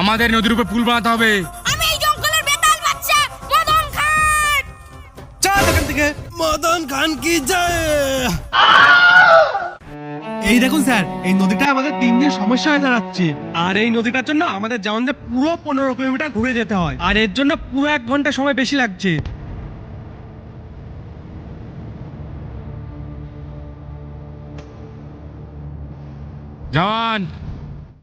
আমাদের নদীর উপর পুল বানাতে হবে। আমি এই জঙ্গলের বেতাল বাচ্চা মদন খান! চল এখান থেকে। মদন খান কি যায়? এই দেখুন স্যার এই নদীটা আমাদের তিন দিন সমস্যা হয়ে দাঁড়াচ্ছে। আর এই নদীটার জন্য আমাদের জাওয়ানদের পুরো পনেরো কিলোমিটার ঘুরে যেতে হয়। আর এর জন্য পুরো এক ঘণ্টা সময় বেশি লাগছে। জওয়ান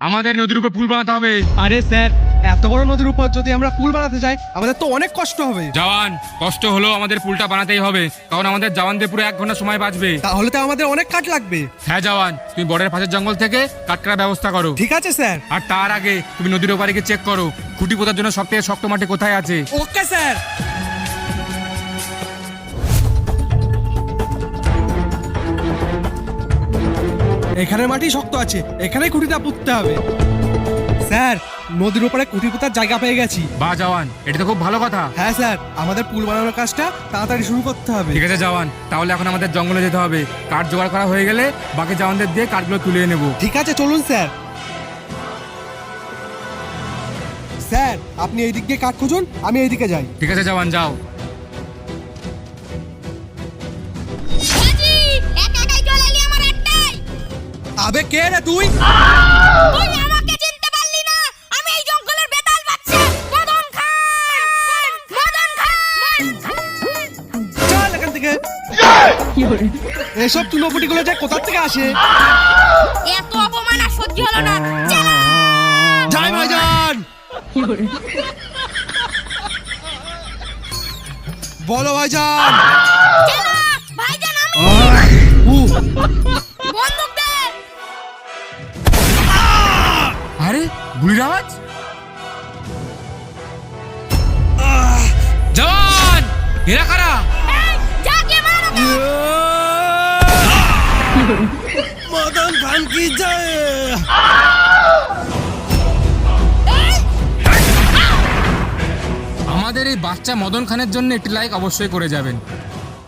আমাদের নদীর উপর পুল বানাতে হবে। আরে স্যার এত বড় নদীর উপর যদি আমরা পুল বানাতে যাই আমাদের তো অনেক কষ্ট হবে। জওয়ান কষ্ট হলো আমাদের পুলটা বানাতেই হবে। কারণ আমাদের জওয়ানদের পুরো এক ঘণ্টা সময় বাঁচবে। তাহলে তো আমাদের অনেক কাঠ লাগবে। হ্যাঁ জওয়ান তুমি বর্ডার পাশের জঙ্গল থেকে করার ব্যবস্থা করো। ঠিক আছে স্যার। আর তার আগে তুমি নদীর ওপারে গিয়ে চেক করো। খুঁটি পোতার জন্য সব থেকে শক্ত মাটি কোথায় আছে? Okay sir. এখানে মাটি শক্ত আছে। এখানেই খুঁটিটা পুঁততে হবে। স্যার নদীর উপরে খুঁটি পোতার জায়গা পেয়ে গেছি। বা জওয়ান এটা তো খুব ভালো কথা। হ্যাঁ স্যার আমাদের পুল বানানোর কাজটা তাড়াতাড়ি শুরু করতে হবে। ঠিক আছে জওয়ান তাহলে এখন আমাদের জঙ্গলে যেতে হবে। কাঠ জোগাড় করা হয়ে গেলে বাকি জওয়ানদের দিয়ে কাঠগুলো তুলে নেব। ঠিক আছে চলুন স্যার। স্যার আপনি এইদিক দিয়ে কাঠ খুঁজুন আমি এইদিকে যাই। ঠিক আছে জওয়ান যাও। আবে কে রে তুই? তুই আমাকে চিনতে পারলি না। আমি এই জঙ্গলের বেতাল বাচ্চা। মদন খান মদন খান চল এখান থেকে। এসব যে কোথা থেকে আসে? এত অপমান আর সহ্য হলো না। জয় ভাইজান বলো ভাইজান আরে গুলির আওয়াজ জওয়ান এরা কারা। মদন খান কি জয় আমাদের এই বাচ্চা মদন খানের জন্য একটি লাইক অবশ্যই করে যাবেন।